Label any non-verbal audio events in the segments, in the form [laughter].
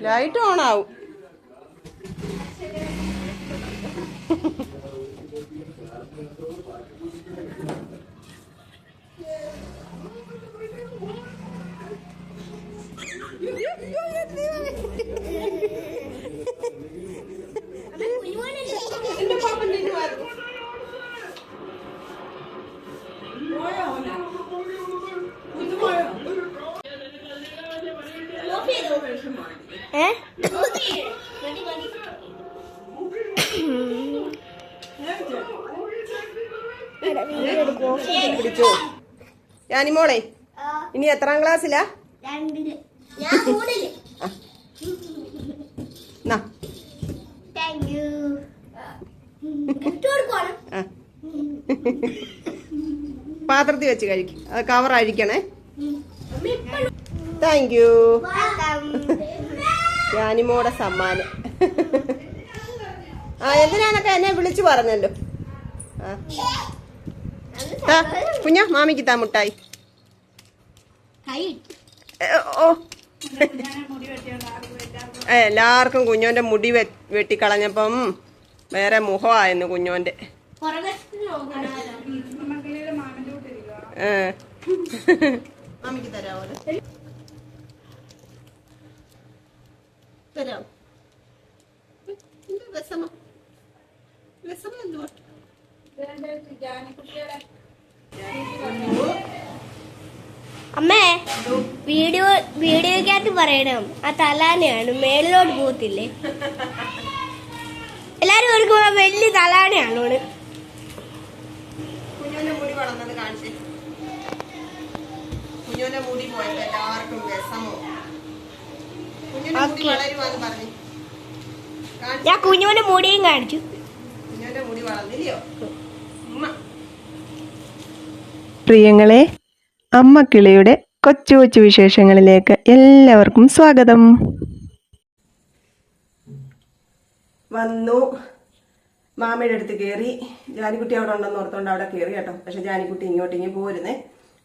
Light on ആവും എന്റെ പിടിച്ചോ ഞാനിമോളെ ഇനി എത്രാം ക്ലാസ്സിലാ. [laughs] പാത്രത്തിൽ വെച്ച് കഴിക്കും. അത് കവർ അഴിക്കണേ താങ്ക് യു ഞാനിമോടെ സമ്മാനം. ആ എന്തിനാന്നൊക്കെ എന്നെ വിളിച്ചു പറഞ്ഞല്ലോ? ആ. താ, കുഞ്ഞാ മാമിക്ക് താ മുട്ടായി ഓ എല്ലാവർക്കും കുഞ്ഞോന്റെ മുടി വെട്ടിക്കളഞ്ഞപ്പം വേറെ മുഖമായിരുന്നു കുഞ്ഞോന്റെ. മാമിക്ക് വിഷമം? വിഷമം എന്തുവാ? അമ്മേ വീഡിയോ വീഡിയോക്കകത്ത് പറയണം. ആ തലാനയാണ് മേളിലോട്ട് പോകത്തില്ലേ? എല്ലാരും ഒരു വലിയ തലാനയാണ് ഓണ് മുടി പോയപ്പോ എല്ലാവർക്കും വിഷമോ. മുടി. വളരുവാന്ന് പറഞ്ഞു. ഞാൻ കുഞ്ഞുവിന്റെ മുടിയും കാണിച്ചു. കുഞ്ഞുവിന്റെ മുടി വളർന്നില്ലയോ? ഉമ്മ. പ്രിയങ്ങളെ അമ്മ കിളിയുടെ കൊച്ചു കൊച്ചു വിശേഷങ്ങളിലേക്ക് എല്ലാവർക്കും സ്വാഗതം. വന്നു. മാമയുടെ അടുത്ത് കയറി ജാനിക്കുട്ടി അവിടെ ഉണ്ടെന്ന് ഓർത്തോണ്ട് അവിടെ കയറി കേട്ടോ. പക്ഷെ ജാനിക്കുട്ടി ഇങ്ങോട്ട് ഇങ്ങനെ പോരുന്നേ.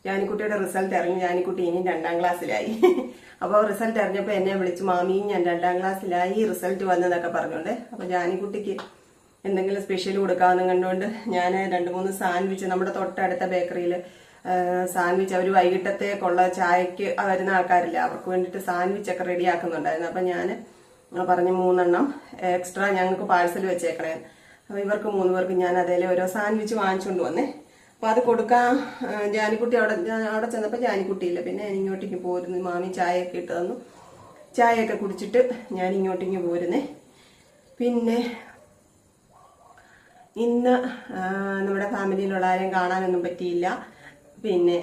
ജാനിക്കുട്ടിയുടെ റിസൾട്ട് ഇറങ്ങി ജാനിക്കുട്ടി ഇനി രണ്ടാം ക്ലാസ്സിലായി. [laughs] അപ്പോൾ റിസൾട്ട് അറിഞ്ഞപ്പോൾ എന്നെ വിളിച്ചു മാമിയും ഞാൻ രണ്ടാം ക്ലാസ്സിലായി. റിസൾട്ട് വന്നതൊക്കെ പറഞ്ഞോണ്ടേ. അപ്പോൾ ജാനിക്കുട്ടിക്ക് എന്തെങ്കിലും സ്പെഷ്യൽ കൊടുക്കാമെന്ന് കണ്ടുകൊണ്ട് ഞാൻ രണ്ട് മൂന്ന് സാൻഡ്വിച്ച് നമ്മുടെ തൊട്ടടുത്ത ബേക്കറിയിൽ സാൻഡ്വിച്ച് അവർ വൈകിട്ടത്തേക്കുള്ള ചായക്ക് വരുന്ന ആൾക്കാരില്ല. അവർക്ക് വേണ്ടിയിട്ട് സാൻഡ്വിച്ച് ഒക്കെ റെഡിയാക്കുന്നുണ്ടായിരുന്നു അപ്പം ഞാൻ പറഞ്ഞ് മൂന്നെണ്ണം എക്സ്ട്രാ ഞങ്ങൾക്ക് പാഴ്സൽ വെച്ചേക്കണേ. അപ്പോൾ ഇവർക്ക് മൂന്ന് പേർക്ക് ഞാൻ അതേലെ ഓരോ സാൻഡ്വിച്ച് വാങ്ങിച്ചുകൊണ്ട് വന്നേ. അപ്പോൾ അത് കൊടുക്കാൻ ജാനിക്കുട്ടി അവിടെ അവിടെ ചെന്നപ്പോൾ ജാനിക്കുട്ടിയില്ല. പിന്നെ ഞാൻ ഇങ്ങോട്ടേക്ക് പോരുന്നു. മാമി ചായയൊക്കെ ഇട്ട് തന്നു. ചായയൊക്കെ കുടിച്ചിട്ട് ഞാൻ ഇങ്ങോട്ടേക്ക് പോരുന്നേ. പിന്നെ ഇന്ന് നമ്മുടെ ഫാമിലിയിലുള്ള ആരെയും കാണാനൊന്നും പറ്റിയില്ല. പിന്നെ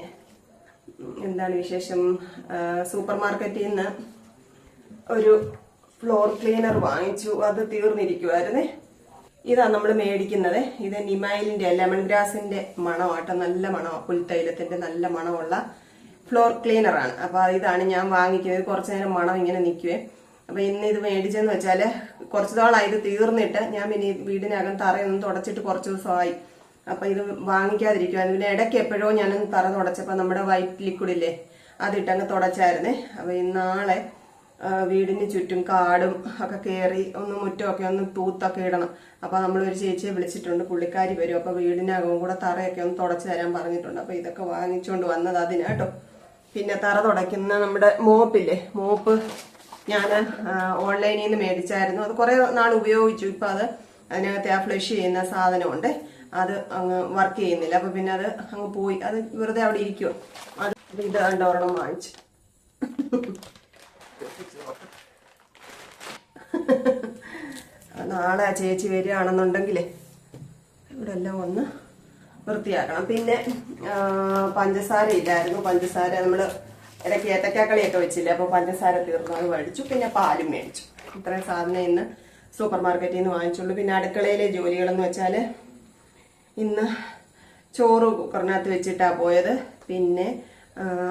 എന്താണ് വിശേഷം? സൂപ്പർ മാർക്കറ്റിൽ നിന്ന് ഒരു ഫ്ലോർ ക്ലീനർ വാങ്ങിച്ചു. അത് തീർന്നിരിക്കുമായിരുന്നേ ഇതാ നമ്മൾ മേടിക്കുന്നത്. ഇത് നിമൈലിന്റെ ലെമൺ ഗ്രാസിന്റെ മണമാട്ടോ. നല്ല മണമാണ് പുൽത്തൈലത്തിന്റെ നല്ല മണമുള്ള ഫ്ലോർ ക്ലീനറാണ്. ആണ് അപ്പൊ ഇതാണ് ഞാൻ വാങ്ങിക്കുന്നത്. കുറച്ചു നേരം മണം ഇങ്ങനെ നിൽക്കുവേ. അപ്പൊ ഇന്ന് ഇത് മേടിച്ചെന്ന് വെച്ചാൽ കുറച്ചു നാളായി ഇത് തീർന്നിട്ട് ഞാൻ പിന്നെ വീടിനകം തറയൊന്നും തുടച്ചിട്ട് കുറച്ച് ദിവസമായി. അപ്പൊ ഇത് വാങ്ങിക്കാതിരിക്കുവായിരുന്നു പിന്നെ ഇടയ്ക്ക് എപ്പോഴോ ഞാനൊന്ന് തറ തുടച്ചപ്പോ നമ്മുടെ വൈറ്റ് ലിക്വിഡില്ലേ അതിട്ടങ്ങ് തുടച്ചായിരുന്നേ. അപ്പൊ ഇന്നാളെ വീടിന് ചുറ്റും കാടും ഒക്കെ കയറി ഒന്ന് മുറ്റമൊക്കെ ഒന്ന് തൂത്തൊക്കെ ഇടണം. അപ്പൊ നമ്മളൊരു ചേച്ചിയെ വിളിച്ചിട്ടുണ്ട് പുള്ളിക്കാരി വരും. അപ്പൊ വീടിനകവും കൂടെ തറയൊക്കെ ഒന്ന് തുടച്ചു തരാൻ പറഞ്ഞിട്ടുണ്ട്. അപ്പൊ ഇതൊക്കെ വാങ്ങിച്ചുകൊണ്ട് വന്നത് അതിനാട്ടോ പിന്നെ തറ തുടയ്ക്കുന്ന നമ്മുടെ മോപ്പില്ലേ മോപ്പ് ഞാൻ ഓൺലൈനിൽ നിന്ന് മേടിച്ചായിരുന്നു. അത് കുറെ നാൾ ഉപയോഗിച്ചു. ഇപ്പൊ അത് അതിനകത്ത് ആ ഫ്ലഷ് ചെയ്യുന്ന സാധനമുണ്ട്. അത് അങ്ങ് വർക്ക് ചെയ്യുന്നില്ല. അപ്പൊ പിന്നെ അത് അങ്ങ് പോയി. അത് വെറുതെ അവിടെ ഇരിക്കുവോ. അത് ഇത് രണ്ടോരെണ്ണം വാങ്ങിച്ചു. നാളെ ചേച്ചി വരികയാണെന്നുണ്ടെങ്കിലേ ഇവിടെ എല്ലാം ഒന്ന് വൃത്തിയാക്കണം. പിന്നെ പഞ്ചസാര ഇല്ലായിരുന്നു. പഞ്ചസാര നമ്മൾ ഇടയ്ക്ക് ഏത്തക്കാക്കളിയൊക്കെ വെച്ചില്ലേ? അപ്പോൾ പഞ്ചസാര തീർന്നു. അത് മേടിച്ചു. പിന്നെ പാലും മേടിച്ചു. ഇത്രയും സാധനം ഇന്ന് സൂപ്പർ മാർക്കറ്റിൽ നിന്ന് വാങ്ങിച്ചുള്ളൂ. പിന്നെ അടുക്കളയിലെ ജോലികളെന്ന് വെച്ചാൽ ഇന്ന് ചോറ് കുക്കറിനകത്ത് വെച്ചിട്ടാണ് പോയത്. പിന്നെ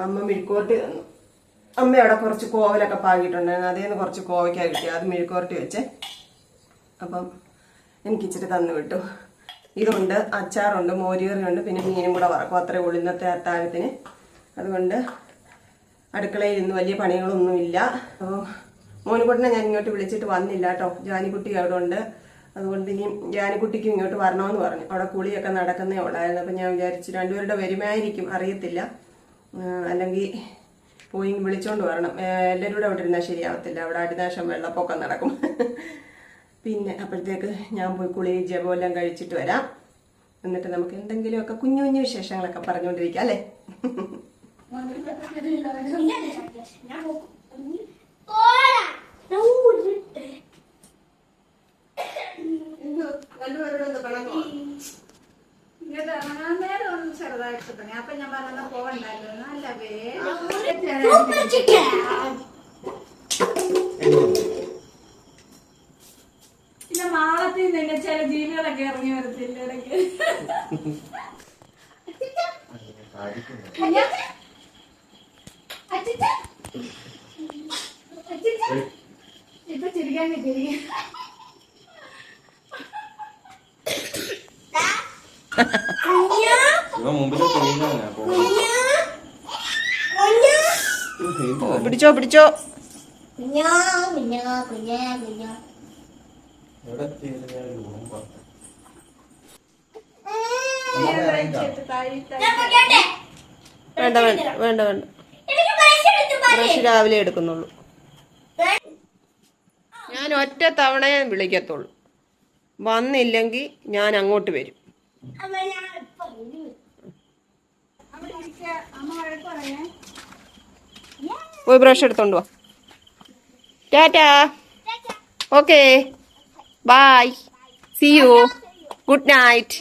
അമ്മ മെഴുക്കോട്ട് അമ്മ അവിടെ കുറച്ച് കോവലൊക്കെ പാകിയിട്ടുണ്ടായിരുന്നു. അതിൽ നിന്ന് കുറച്ച് കോവയ്ക്ക കിട്ടി അത് മെഴുക്കോർട്ടി വെച്ചേ. അപ്പം എനിക്ക് ഇച്ചിരി തന്നു വിട്ടു. ഇതുണ്ട് അച്ചാറുണ്ട് മോരുകറിയുണ്ട് പിന്നെ മീനും കൂടെ വറക്കും. അത്രേ ഉള്ളിന്നത്തെ അത്താഴത്തിന്. അതുകൊണ്ട് അടുക്കളയിൽ ഇന്ന് വലിയ പണികളൊന്നുമില്ല. അപ്പോൾ മോനുകുട്ടിനെ ഞാൻ ഇങ്ങോട്ട് വിളിച്ചിട്ട് വന്നില്ല കേട്ടോ ജാനിക്കുട്ടി അവിടെ ഉണ്ട് അതുകൊണ്ട് ഇനി ജാനിക്കുട്ടിക്കും ഇങ്ങോട്ട് വരണമെന്ന് പറഞ്ഞു. അവിടെ കുളിയൊക്കെ നടക്കുന്നേ ഉള്ളായിരുന്നു. അപ്പം ഞാൻ വിചാരിച്ചു രണ്ടുപേരുടെ വരുമായിരിക്കും. അറിയത്തില്ല. അല്ലെങ്കിൽ പോയി വിളിച്ചോണ്ട് വരണം. എല്ലാവരും കൂടെ അവിടെ ഇരുന്നാൽ ശരിയാവത്തില്ല. അവിടെ അടിനാശം വെള്ളപ്പൊക്കം നടക്കും. പിന്നെ അപ്പോഴത്തേക്ക് ഞാൻ പോയി കുളി ജപമെല്ലാം കഴിച്ചിട്ട് വരാം. എന്നിട്ട് നമുക്ക് എന്തെങ്കിലുമൊക്കെ കുഞ്ഞു കുഞ്ഞു വിശേഷങ്ങളൊക്കെ പറഞ്ഞുകൊണ്ടിരിക്കാം അല്ലേ? ഒന്ന് ചെറുതായിട്ട് അപ്പൊ ഞാൻ പറഞ്ഞ പോകണ്ടല്ലോ നല്ല പിന്നെ മാളത്തിൽ നിന്ന് ചില ജീവികളൊക്കെ ഇറങ്ങി വരത്തില്ല ഇടയ്ക്ക് ഇപ്പൊ ചിരിക്കാൻ തെളിയിലാണ് പിടിച്ചോ പിടിച്ചോ. വേണ്ട വേണ്ട വേണ്ട വേണ്ട. ബ്രഷ് രാവിലെ എടുക്കുന്നുള്ളൂ. ഞാൻ ഒറ്റ തവണയെ വിളിക്കത്തുള്ളൂ. വന്നില്ലെങ്കിൽ ഞാൻ അങ്ങോട്ട് വരും. ഒരു പോയി ബ്രഷ് എടുത്തോണ്ട് വാ. Tata. Okay. Bye. See you good night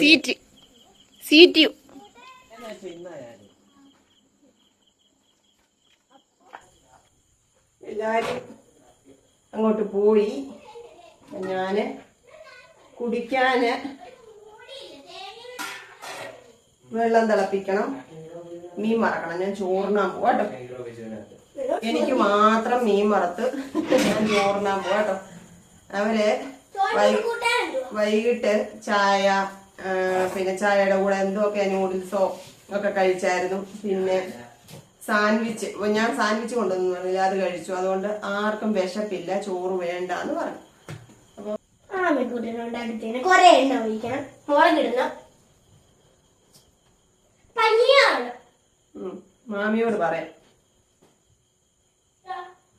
seat seat U എല്ലാരും അങ്ങോട്ട് പോയി. ഞാൻ കുടിക്കാന് വെള്ളം തിളപ്പിക്കണം. മീൻ മറക്കണം ഞാൻ ചോറിനാൻ പോവാട്ടോ എനിക്ക് മാത്രം മീൻ മറത്ത് ഞാൻ ചോറിനാൻ പോവാട്ടോ അവർ വൈകിട്ട് ചായ പിന്നെ ചായയുടെ കൂടെ എന്തൊക്കെ നൂഡിൽസോ ഒക്കെ കഴിച്ചായിരുന്നു. പിന്നെ സാൻഡ്വിച്ച്. ഞാൻ സാൻഡ്വിച്ച് കൊണ്ടുവന്നു. പറഞ്ഞില്ല അത് കഴിച്ചു. അതുകൊണ്ട് ആർക്കും വിശപ്പില്ല ചോറ് വേണ്ട എന്ന് പറഞ്ഞു കൊറേ എണ്ണ ഒഴിക്കണം. പനിയാണ്. മാമിയോട് പറയാം.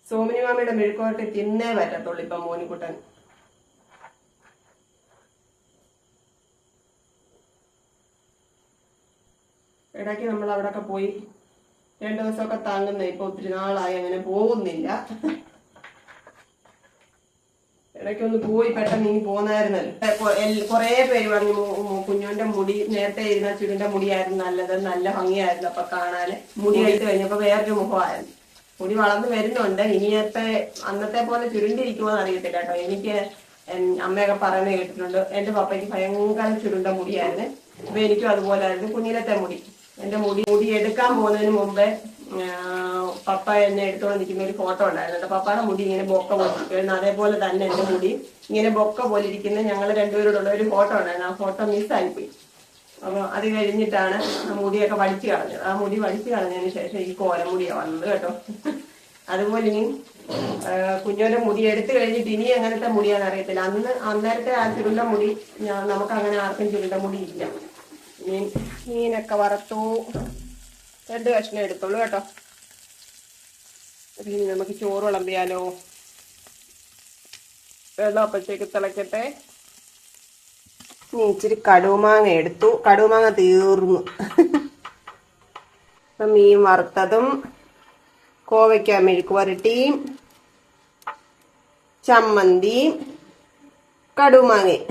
സോമിനി മാമിയുടെ മെഴുക്കോട്ട് തിന്നേ പറ്റത്തുള്ളൂ ഇപ്പൊ മോനിക്കുട്ടൻ. ഇടയ്ക്ക് നമ്മൾ അവിടെയൊക്കെ പോയി രണ്ടു ദിവസമൊക്കെ താങ്ങുന്ന ഇപ്പൊ ഒത്തിരി നാളായി അങ്ങനെ പോകുന്നില്ല. ഇടയ്ക്കൊന്ന് പോയി പെട്ടെന്ന് ഇനി പോന്നായിരുന്നല്ലോ. കൊറേ പേര് പറഞ്ഞു കുഞ്ഞുവിന്റെ മുടി നേരത്തെ ഇരുന്ന ചുരുന്റെ മുടിയായിരുന്നു നല്ലത് നല്ല ഭംഗിയായിരുന്നു അപ്പൊ കാണാന്. മുടി കഴിച്ചു കഴിഞ്ഞപ്പോ വേറൊരു മുഖമായിരുന്നു. മുടി വളർന്നു വരുന്നുണ്ട്. ഇനിയത്തെ അന്നത്തെ പോലെ ചുരുണ്ടിരിക്കുമോ എന്ന് അറിയത്തില്ല കേട്ടോ. എനിക്ക് അമ്മയൊക്കെ പറയുന്നത് കേട്ടിട്ടുണ്ട്. എന്റെ പപ്പയ്ക്ക് ഭയങ്കര ചുരുണ്ട മുടിയായിരുന്നു. അപ്പൊ എനിക്കും അതുപോലെ ആയിരുന്നു. കുഞ്ഞിലത്തെ മുടി. എന്റെ മുടി മുടി എടുക്കാൻ പോകുന്നതിന് മുമ്പേ പപ്പ എന്നെ എടുത്തോണ്ട് നിൽക്കുന്ന ഒരു ഫോട്ടോ ഉണ്ടായിരുന്നു. പപ്പയുടെ മുടി ഇങ്ങനെ ബൊക്ക പോലിരിക്കുന്നു അതേപോലെ തന്നെ എന്റെ മുടി ഇങ്ങനെ ബൊക്ക പോലിരിക്കുന്ന ഞങ്ങൾ രണ്ടുപേരോടുള്ള ഒരു ഫോട്ടോ ഉണ്ടായിരുന്നു. ആ ഫോട്ടോ മിസ്സായിപ്പോയി അപ്പൊ അത് കഴിഞ്ഞിട്ടാണ് മുടിയൊക്കെ വടിച്ചു കളഞ്ഞത്. ആ മുടി വടിച്ചു കളഞ്ഞതിന് ശേഷം ഈ കോലമുടിയാ വന്നത് കേട്ടോ. അതുപോലെ ഇനി കുഞ്ഞോന്റെ മുടി എടുത്തു കഴിഞ്ഞിട്ട് ഇനി എങ്ങനത്തെ മുടിയാന്ന് അറിയത്തില്ല. അന്ന് അന്നേരത്തെ ആ ചുരുണ്ട മുടി നമുക്ക് അങ്ങനെ ആർക്കും ചുരുണ്ട മുടി ഇല്ല. മീൻ മീനൊക്കെ വറുത്തു. രണ്ട് കഷ്ണം എടുത്തോളൂ കേട്ടോ. ഇനി നമുക്ക് ചോറ് വിളമ്പിയാലോ. വെള്ളം അപ്പോഴത്തേക്ക് തിളക്കട്ടെ. ഇച്ചിരി കടുമാങ്ങ എടുത്തു. കടുമാങ്ങ തീർന്നു. അപ്പൊ മീൻ വറുത്തതും കോവയ്ക്ക മെഴുക്ക് വരട്ടിയും ചമ്മന്തിയും കടുമാങ്ങയും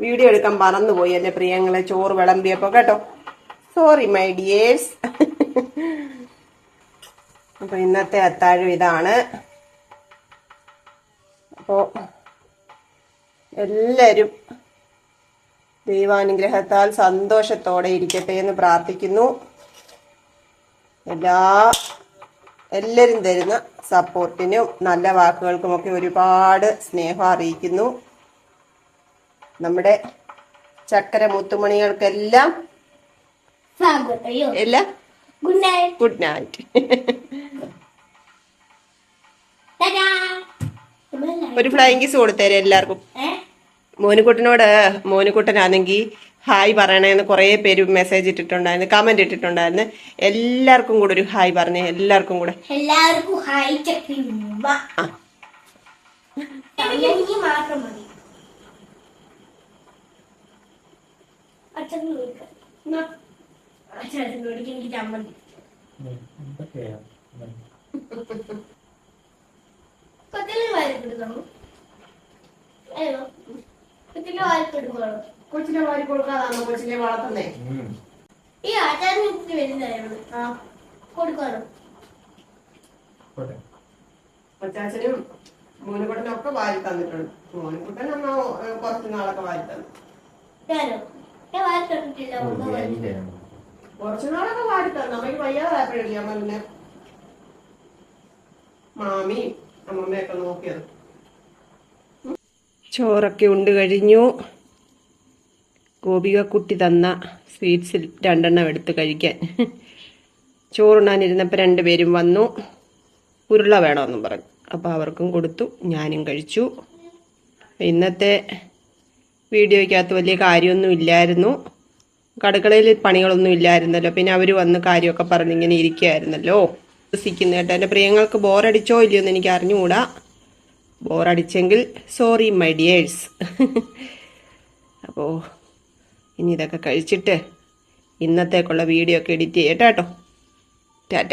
വീഡിയോ എടുക്കാൻ മറന്നുപോയി എന്റെ പ്രിയങ്ങളെ ചോറ് വിളമ്പിയപ്പോ. കേട്ടോ? സോറി മൈ ഡിയേഴ്സ് അപ്പൊ ഇന്നത്തെ അത്താഴം ഇതാണ്. അപ്പോ എല്ലാരും ദൈവാനുഗ്രഹത്താൽ സന്തോഷത്തോടെ ഇരിക്കട്ടെ എന്ന് പ്രാർത്ഥിക്കുന്നു. എല്ലാ എല്ലാരും തരുന്ന സപ്പോർട്ടിനും നല്ല വാക്കുകൾക്കുമൊക്കെ ഒരുപാട് സ്നേഹം അറിയിക്കുന്നു. നമ്മുടെ ചക്കര മുത്തുമണികൾക്കെല്ലാം എല്ലാം ഗുഡ് നൈറ്റ് ഗുഡ് നൈറ്റ് ഒരു ഫ്ലൈങ് കിസ് കൊടുത്തേരെ എല്ലാവർക്കും. മോനുകുട്ടനോട് മോനുകുട്ടനാണെങ്കിൽ ഹായ് പറയണേന്ന് കുറേ പേര് മെസ്സേജ് ഇട്ടിട്ടുണ്ടായിരുന്നു കമന്റ് ഇട്ടിട്ടുണ്ടായിരുന്നു. എല്ലാവർക്കും കൂടെ ഒരു ഹായ് പറഞ്ഞേ എല്ലാവർക്കും കൂടെ. എല്ലാവർക്കും ഹായ് എനിക്ക് ചമ്മന്തി. കൊച്ചിലെ വാരിക്കെടുക്കണം ഏതോ കൊച്ചിലെ വാരിക്കെടുക്കണം കൊച്ചിനെ വാരി കൊടുക്കാതാണോ? കൊച്ചിനെ വളർത്തുന്നേ. ഈ ആചാരം ഇത്തിരി വലുതായിരുന്നു ആ. കൊടുക്കണം അച്ചാച്ചനും മോനുകുട്ടനും ഒക്കെ വാരി തന്നിട്ടുണ്ട്. മോനുകുട്ടൻ അമ്മ കുറച്ച് നാളൊക്കെ വാരി തന്നു. ഞാനോ ഞാൻ വാരി. ഇല്ല. കുറച്ചു നാളൊക്കെ വാരി തന്നു അമ്മയ്ക്ക് വയ്യാതായപ്പോഴല്ലേ അമ്മ പിന്നെ മാമിയും അമ്മമ്മയൊക്കെ നോക്കിയത്. ചോറൊക്കെ ഉണ്ട് കഴിഞ്ഞു. ഗോപികക്കുട്ടി തന്ന സ്വീറ്റ്സിൽ രണ്ടെണ്ണം എടുത്ത് കഴിക്കാൻ. ചോറുണ്ണാനിരുന്നപ്പോൾ രണ്ടുപേരും വന്നു. ഉരുള വേണമെന്നും പറഞ്ഞു. അപ്പോൾ അവർക്കും കൊടുത്തു. ഞാനും കഴിച്ചു. ഇന്നത്തെ വീഡിയോയ്ക്കകത്ത് വലിയ കാര്യമൊന്നും ഇല്ലായിരുന്നു. കടുക്കളയിൽ പണികളൊന്നും ഇല്ലായിരുന്നല്ലോ. പിന്നെ അവർ വന്ന് കാര്യമൊക്കെ പറഞ്ഞിങ്ങനെ ഇരിക്കുകയായിരുന്നല്ലോ. വിശ്വസിക്കുന്നു കേട്ടോ എന്റെ പ്രിയങ്ങൾക്ക് ബോറടിച്ചോ ഇല്ലയോ എന്ന് എനിക്ക് അറിഞ്ഞുകൂടാ. ബോറടിച്ചെങ്കിൽ സോറി മൈ ഡിയേഴ്സ്. അപ്പോൾ ഇനി ഇതൊക്കെ കഴിച്ചിട്ട് ഇന്നത്തേക്കുള്ള വീഡിയോ ഒക്കെ എഡിറ്റ് ചെയ്യട്ടോ ടാറ്റ.